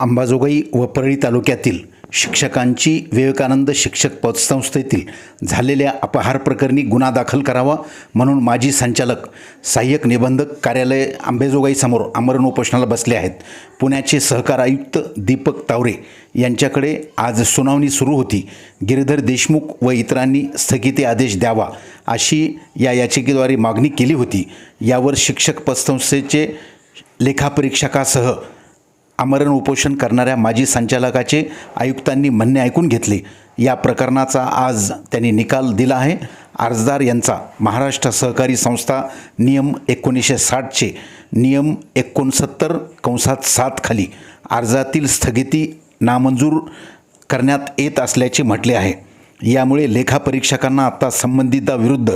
अंबाजोगाई व परळी तालुक्यातील शिक्षकांची विवेकानंद शिक्षक पतसंस्थेतील झालेल्या अपहार प्रकरणी गुन्हा दाखल करावा म्हणून माजी संचालक सहाय्यक निबंधक कार्यालय अंबेजोगाईसमोर आमरण उपोषणाला बसले आहेत. पुण्याचे सहकार आयुक्त दीपक तावरे यांच्याकडे आज सुनावणी सुरू होती. गिरीधर देशमुख व इतरांनी स्थगिती आदेश द्यावा अशी या याचिकेद्वारे मागणी केली होती. यावर शिक्षक पतसंस्थेचे लेखापरीक्षकासह आमरण उपोषण करणाऱ्या माजी संचालकाचे आयुक्तांनी म्हणणे ऐकून घेतले. या प्रकरणाचा आज त्यांनी निकाल दिला आहे. अर्जदार यांचा महाराष्ट्र सहकारी संस्था नियम एकोणीसशे साठचे नियम एकोणसत्तर कंसात सात खाली अर्जातील स्थगिती नामंजूर करण्यात येत असल्याचे म्हटले आहे. यामुळे लेखापरीक्षकांना आता संबंधिताविरुद्ध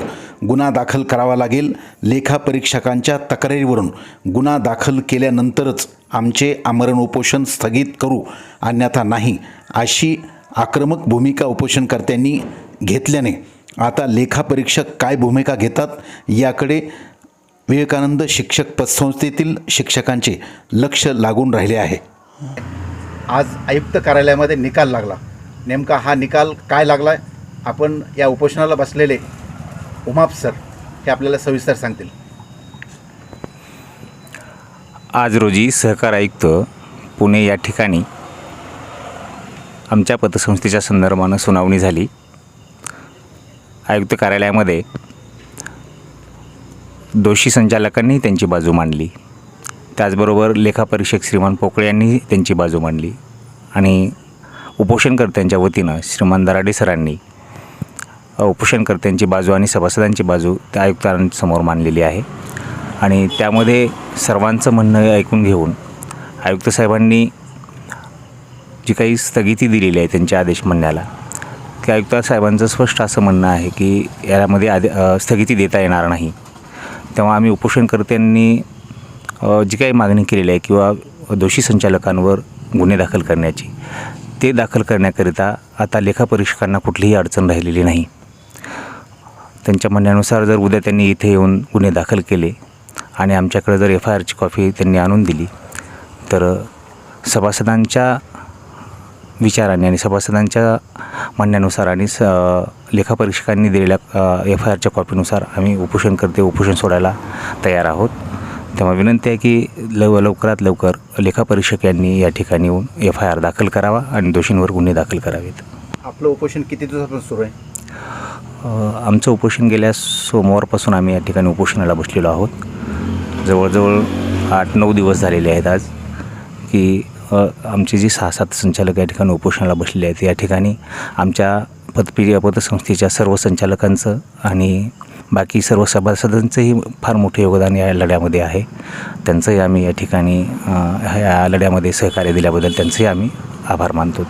गुन्हा दाखल करावा लागेल. लेखापरीक्षकांच्या तक्रारीवरून गुन्हा दाखल केल्यानंतरच आमचे आमरण उपोषण स्थगित करू अन्यथा नाही अशी आक्रमक भूमिका उपोषणकर्त्यांनी घेतल्याने आता लेखापरीक्षक काय भूमिका घेतात याकडे विवेकानंद शिक्षक पतसंस्थेतील शिक्षकांचे लक्ष लागून राहिले आहे. आज आयुक्त कार्यालयामध्ये निकाल लागला. नेमका हा निकाल काय लागला आपण या उपोषणाला बसलेले उमाप सर हे आपल्याला सविस्तर सांगतील. आज रोजी सहकार आयुक्त पुणे या ठिकाणी आमच्या पतसंस्थेच्या संदर्भानं सुनावणी झाली. आयुक्त कार्यालयामध्ये दोषी संचालकांनी त्यांची बाजू मांडली. त्याचबरोबर लेखापरीक्षक श्रीमान पोकळे यांनी त्यांची बाजू मांडली आणि उपोषणकर्त्यांच्या वतीनं श्रीमान दराडे सरांनी उपोषणकर्त्यांची बाजू आणि सभासदांची बाजू त्या आयुक्तांसमोर मांडलेली आहे. आणि त्यामध्ये सर्वांचं म्हणणं ऐकून घेऊन आयुक्त साहेबांनी जी काही स्थगिती दिलेली आहे त्यांच्या आदेश म्हणण्याला की आयुक्त साहेबांचं स्पष्ट असं म्हणणं आहे की यामध्ये आदे स्थगिती देता येणार नाही. तेव्हा आम्ही उपोषणकर्त्यांनी जी काही मागणी केलेली आहे किंवा दोषी संचालकांवर गुन्हे दाखल करण्याची ते दाखल करण्याकरिता आता लेखापरीक्षकांना कुठलीही अडचण राहिलेली नाही. त्यांच्या म्हणण्यानुसार जर उद्या त्यांनी इथे येऊन गुन्हे दाखल केले आणि आमच्याकडे जर एफ आय आरची कॉपी त्यांनी आणून दिली तर सभासदांच्या विचाराने आणि सभासदांच्या म्हणण्यानुसार आणि स लेखापरीक्षकांनी दिलेल्या एफ आय आरच्या कॉपीनुसार आम्ही उपोषण करते उपोषण सोडायला तयार आहोत. तेव्हा विनंती आहे की लव लवकरात लवकर लेखापरीक्षक यांनी या ठिकाणी येऊन एफ आय आर दाखल करावा आणि दोषींवर गुन्हे दाखल करावेत. आपलं उपोषण किती दिवसापासून सुरू आहे? आमचं उपोषण गेल्या सोमवारपासून आम्ही या ठिकाणी उपोषणाला बसलेलो आहोत. जवळजवळ आठ नऊ दिवस झालेले आहेत आज की आमचे जे सहा सात संचालक या ठिकाणी उपोषणाला बसलेले आहेत या ठिकाणी आमच्या पतपी पतसंस्थेच्या सर्व संचालकांचं आणि बाकी सर्व सभासदांचंही फार मोठं योगदान या लढ्यामध्ये आहे. त्यांचंही आम्ही या ठिकाणी ह्या या लढ्यामध्ये सहकार्य दिल्याबद्दल त्यांचंही आम्ही आभार मानतो.